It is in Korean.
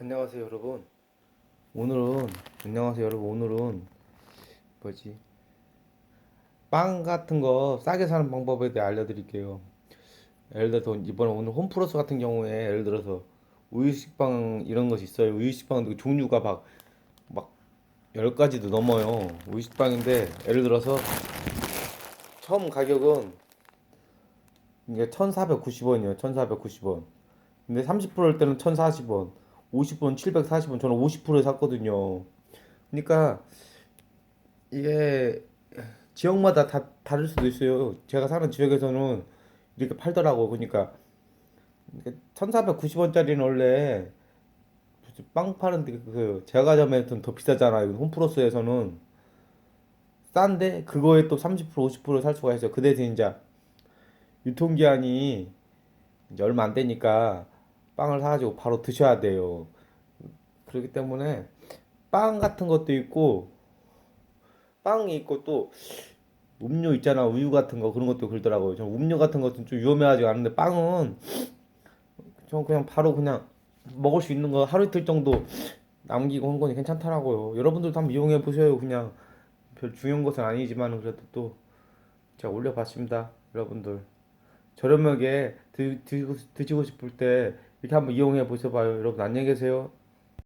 안녕하세요 여러분. 오늘은 안녕하세요 여러분. 오늘은 뭐지? 빵 같은 거 싸게 사는 방법에 대해 알려드릴게요. 예를 들어서 이번에 오늘 홈플러스 같은 경우에 예를 들어서 우유식빵 이런 것이 있어요. 우유식빵도 종류가 막 막 10가지도 넘어요. 우유식빵인데 예를 들어서 처음 가격은 이게 1490원이에요. 1490원. 근데 30%일 때는 1040원 50원 740원 저는 50%에 샀거든요. 그러니까 이게 지역마다 다 다를 수도 있어요. 제가 사는 지역에서는 이렇게 팔더라고. 그러니까 1490원짜리는 원래 빵 파는데 그 제과점에서는 더 비싸잖아요 홈플러스에서는. 싼데 그거에 또 30% 50%살 수가 있어요. 그 대신 이제 유통기한이 이제 얼마 안 되니까 빵을 사가지고 바로 드셔야 돼요. 그렇기 때문에 빵 같은 것도 있고 빵이 있고 또 음료 있잖아 우유 같은 거 그런 것도 그러더라고요. 저 음료 같은 것은 좀 위험해하지 않은데 빵은 전 그냥 바로 그냥 먹을 수 있는 거 하루 이틀 정도 남기고 한 거니 괜찮더라고요. 여러분들도 한번 이용해 보세요. 그냥 별 중요한 것은 아니지만 그래도 또 제가 올려봤습니다. 여러분들 저렴하게 드, 드시고, 드시고 싶을 때 이렇게 한번 이용해 보셔봐요. 여러분 안녕히 계세요.